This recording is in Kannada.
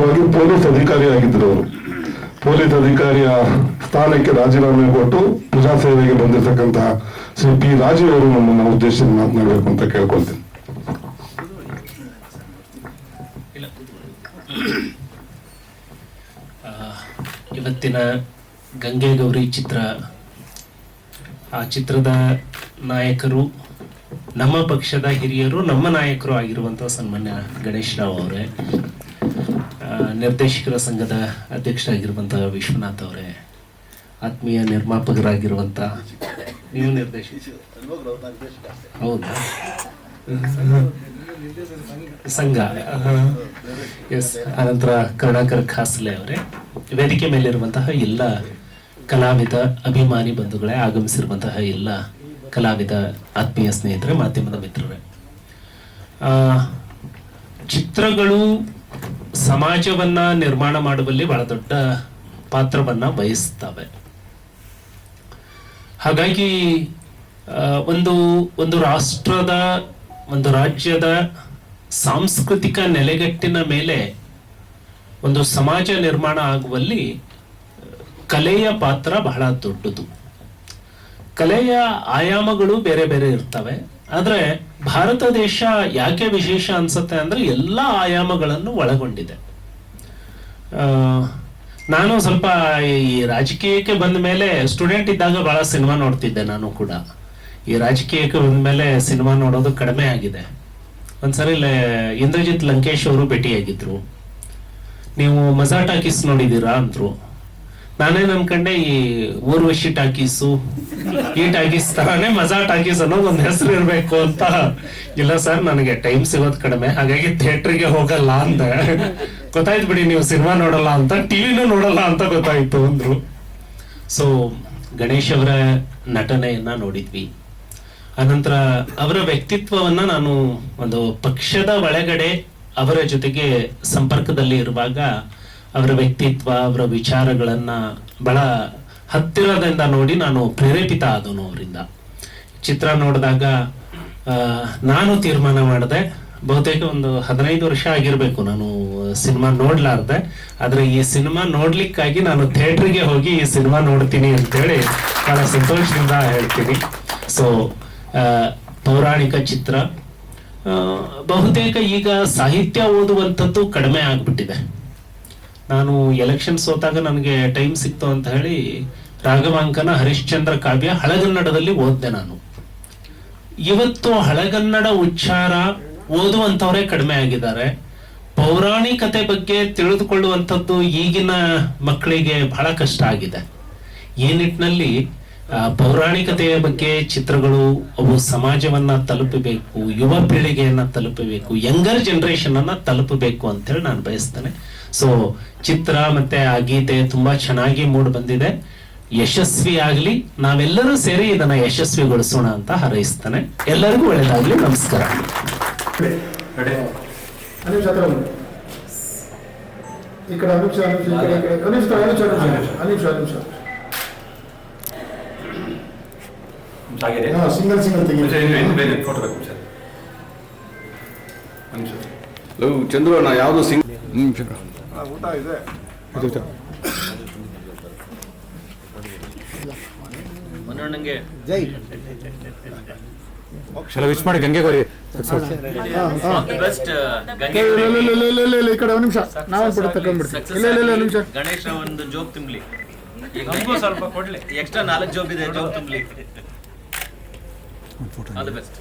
ವಿಶೇಷವಾಗಿ ಪೊಲೀಸ್ ಅಧಿಕಾರಿ ಆಗಿದ್ರು ಅವರು. ಪೊಲೀಸ್ ಅಧಿಕಾರಿಯ ಸ್ಥಾನಕ್ಕೆ ರಾಜೀನಾಮೆ ಕೊಟ್ಟು ಪ್ರಜಾ ಸೇವೆಗೆ ಬಂದಿರತಕ್ಕಂತಹ ಶ್ರೀ ಪಿ ರಾಜೀವ್ ಅವರು ನಮ್ಮನ್ನ ಉದ್ದೇಶಿಸಿ ಮಾತನಾಡಬೇಕು ಅಂತ ಕೇಳ್ಕೊಳ್ತೀನಿ. ಇವತ್ತಿನ ಗಂಗೆ ಗೌರಿ ಚಿತ್ರ. ಆ ಚಿತ್ರದ ನಾಯಕರು, ನಮ್ಮ ಪಕ್ಷದ ಹಿರಿಯರು, ನಮ್ಮ ನಾಯಕರು ಆಗಿರುವಂತಹ ಸನ್ಮಾನ್ಯ ಗಣೇಶ್ ರಾವ್ ಅವರೇ. ನಿರ್ದೇಶಕರ ಸಂಘದ ಅಧ್ಯಕ್ಷರಾಗಿರುವಂತಹ ವಿಶ್ವನಾಥ್ ಅವರೇ, ಆತ್ಮೀಯ ನಿರ್ಮಾಪಕರಾಗಿರುವಂತ ನೀವು ನಿರ್ದೇಶಕ. ಹೌದಾ? ಸಂಘ. ಎಸ್. ಅನಂತರ ಕರುಣಾಕರ್ ಖಾಸ್ಲೆ ಅವರೇ, ವೇದಿಕೆ ಮೇಲಿರುವಂತಹ ಎಲ್ಲ ಕಲಾವಿದ ಅಭಿಮಾನಿ ಬಂಧುಗಳೇ, ಆಗಮಿಸಿರುವಂತಹ ಎಲ್ಲ ಕಲಾವಿದ ಆತ್ಮೀಯ ಸ್ನೇಹಿತರೆ, ಮಾಧ್ಯಮದ ಮಿತ್ರರೇ. ಚಿತ್ರಗಳು ಸಮಾಜವನ್ನ ನಿರ್ಮಾಣ ಮಾಡುವಲ್ಲಿ ಬಹಳ ದೊಡ್ಡ ಪಾತ್ರವನ್ನ ವಹಿಸ್ತವೆ. ಹಾಗಾಗಿ ಒಂದು ಒಂದು ರಾಷ್ಟ್ರದ, ಒಂದು ರಾಜ್ಯದ ಸಾಂಸ್ಕೃತಿಕ ನೆಲೆಗಟ್ಟಿನ ಮೇಲೆ ಒಂದು ಸಮಾಜ ನಿರ್ಮಾಣ ಆಗುವಲ್ಲಿ, ಕಲೆಯ ಪಾತ್ರ ಬಹಳ ದೊಡ್ಡದು. ಕಲೆಯ ಆಯಾಮಗಳು ಬೇರೆ ಬೇರೆ ಇರ್ತವೆ. ಆದ್ರೆ ಭಾರತ ದೇಶ ಯಾಕೆ ವಿಶೇಷ ಅನ್ಸುತ್ತೆ ಅಂದ್ರೆ ಎಲ್ಲ ಆಯಾಮಗಳನ್ನು ಒಳಗೊಂಡಿದೆ. ನಾನು ಸ್ವಲ್ಪ ಈ ರಾಜಕೀಯಕ್ಕೆ ಬಂದ ಮೇಲೆ ಸ್ಟೂಡೆಂಟ್ ಇದ್ದಾಗ ಬಹಳ ಸಿನಿಮಾ ನೋಡ್ತಿದ್ದೆ ನಾನು ಕೂಡ. ಈ ರಾಜಕೀಯಕ್ಕೆ ಬಂದ ಮೇಲೆ ಸಿನಿಮಾ ನೋಡೋದು ಕಡಿಮೆ ಆಗಿದೆ. ಒಂದ್ಸರಿ ಇಂದ್ರಜಿತ್ ಲಂಕೇಶ್ ಅವರು ಭೇಟಿಯಾಗಿದ್ರು. ನೀವು ಮಜಾ ಟಾಕೀಸ್ ನೋಡಿದ್ದೀರಾ ಅಂದ್ರು. ನಾನೇನ್ ಅನ್ಕಂಡೆ ಈ ಊರ್ವಶಿ ಟಾಕೀಸು ಈ ಟಾಕೀಸ್ ತರಾನೇ ಮಜಾ ಟಾಕೀಸ್ ಅನ್ನೋದು ಒಂದ್ ಹೆಸರು ಇರ್ಬೇಕು ಅಂತ. ಇಲ್ಲ ಸರ್ ನನಗೆ ಟೈಮ್ ಸಿಗೋದ್ ಕಡಿಮೆ. ಹಾಗಾಗಿ ಥಿಯೇಟರ್ಗೆ ಹೋಗಲ್ಲ ಅಂದೆ. ಗೊತ್ತಾಯ್ತು ಬಿಡಿ ನೀವು ಸಿನಿಮಾ ನೋಡಲ್ಲ ಅಂತ ಟಿವಿನೂ ನೋಡಲ್ಲ ಅಂತ ಗೊತ್ತಾಯ್ತು ಅಂದ್ರು. ಸೊ ಗಣೇಶ್ ಅವರ ನಟನೆಯನ್ನ ನೋಡಿದ್ವಿ. ಅನಂತರ ಅವರ ವ್ಯಕ್ತಿತ್ವವನ್ನ ನಾನು ಒಂದು ಪಕ್ಷದ ಒಳಗಡೆ ಅವರ ಜೊತೆಗೆ ಸಂಪರ್ಕದಲ್ಲಿ ಇರುವಾಗ ಅವರ ವ್ಯಕ್ತಿತ್ವ, ಅವರ ವಿಚಾರಗಳನ್ನ ಬಹಳ ಹತ್ತಿರದಿಂದ ನೋಡಿ ನಾನು ಪ್ರೇರೇಪಿತ ಆದನು ಅವರಿಂದ. ಚಿತ್ರ ನೋಡಿದಾಗ ನಾನು ತೀರ್ಮಾನ ಮಾಡಿದೆ. ಬಹುತೇಕ ಒಂದು ಹದಿನೈದು ವರ್ಷ ಆಗಿರಬೇಕು ನಾನು ಸಿನಿಮಾ ನೋಡ್ಲಾರ್ದೆ. ಆದರೆ ಈ ಸಿನಿಮಾ ನೋಡ್ಲಿಕ್ಕಾಗಿ ನಾನು ಥಿಯೇಟರ್ಗೆ ಹೋಗಿ ಈ ಸಿನಿಮಾ ನೋಡ್ತೀನಿ ಅಂತೇಳಿ ಬಹಳ ಸಂತೋಷದಿಂದ ಹೇಳ್ತೀನಿ. ಸೊ ಪೌರಾಣಿಕ ಚಿತ್ರ ಬಹುತೇಕ ಈಗ ಸಾಹಿತ್ಯ ಓದುವಂಥದ್ದು ಕಡಿಮೆ ಆಗ್ಬಿಟ್ಟಿದೆ. ನಾನು ಎಲೆಕ್ಷನ್ ಸೋತಾಗ ನನಗೆ ಟೈಮ್ ಸಿಕ್ತು ಅಂತ ಹೇಳಿ ರಾಘವಾಂಕನ ಹರಿಶ್ಚಂದ್ರ ಕಾವ್ಯ ಹಳಗನ್ನಡದಲ್ಲಿ ಓದ್ದೆ ನಾನು. ಇವತ್ತು ಹಳಗನ್ನಡ ಉಚ್ಚಾರ ಓದುವಂತವರೇ ಕಡಿಮೆ ಆಗಿದ್ದಾರೆ. ಪೌರಾಣಿಕತೆ ಬಗ್ಗೆ ತಿಳಿದುಕೊಳ್ಳುವಂಥದ್ದು ಈಗಿನ ಮಕ್ಕಳಿಗೆ ಬಹಳ ಕಷ್ಟ ಆಗಿದೆ. ಈ ನಿಟ್ಟಿನಲ್ಲಿ ಪೌರಾಣಿಕತೆಯ ಬಗ್ಗೆ ಚಿತ್ರಗಳು, ಅವು ಸಮಾಜವನ್ನ ತಲುಪಬೇಕು, ಯುವ ಪೀಳಿಗೆಯನ್ನ ತಲುಪಬೇಕು ಯಂಗರ್ ಜನರೇಷನ್ ಅನ್ನ ತಲುಪಬೇಕು ಅಂತೇಳಿ ನಾನು ಬಯಸ್ತೇನೆ. ಸೊ ಚಿತ್ರ ಮತ್ತೆ ಆ ಗೀತೆ ತುಂಬಾ ಚೆನ್ನಾಗಿ ಮೂಡ್ ಬಂದಿದೆ. ಯಶಸ್ವಿ ಆಗ್ಲಿ ನಾವೆಲ್ಲರೂ ಸೇರಿ ಇದನ್ನ ಯಶಸ್ವಿಗೊಳಿಸೋಣ ಅಂತ ಹಾರೈಸ್ತಾನೆ. ಎಲ್ಲರಿಗೂ ಒಳ್ಳೇದಾಗ್ಲಿ ನಮಸ್ಕಾರ. ಅನಿಲ್ ಹತ್ರ ಬನ್ನಿ. ಈ ಕಡೆ ಅನುಷ ಅನುಷ ಈ ಕಡೆ ಈ ಕಡೆ. ಅನುಷ ಅನುಷ ಅನುಷ ಅನುಷ ಆಗಿದೆ ಹಾ ಸಿಂಗಲ್ ಸಿಂಗಲ್ ತೆಗಿ ಫೋಟೋ ಬೇಕು ಸರ್. ಒಂದು ನಿಮಿಷ ಲವ್ ಚಂದ್ರು ನಾ ಯಾವುದು ಸಿಂಗ್ ಊಟ ಇದೆ ಜೈ ಚಲೋ ವಿಶ್ ಮಾಡಿ ಗಂಗೆ ಗೌರಿ ಬೆಸ್ಟ್ ಇಲ್ಲ, ಇಲ್ಲ, ಇಲ್ಲ, ಇಲ್ಲ, ಇಲ್ಲ, ಇಲ್ಲ, ಇಲ್ಲ, ಈ ಕಡೆ ಒಂದು ನಿಮಿಷ ನಾವೊಂದು ಫೋಟೋ ತಗೊಂಡ್ಬಿಡ್ತೀವಿ ಇಲ್ಲ ಇಲ್ಲ ಇಲ್ಲ ನಿಮಿಷ ಗಣೇಶ ಒಂದು ಜೋಕ್ ತುಂಬಲಿ ನಮಗೂ ಸ್ವಲ್ಪ ಕೊಡ್ಲಿ ಎಕ್ಸ್ಟ್ರಾ ನಾಲ್ಕು ಜೋಬ್ ಇದೆ ಜೋಕ್ ತುಂಬಲಿ ಆಲ್ ದಿ ಬೆಸ್ಟ್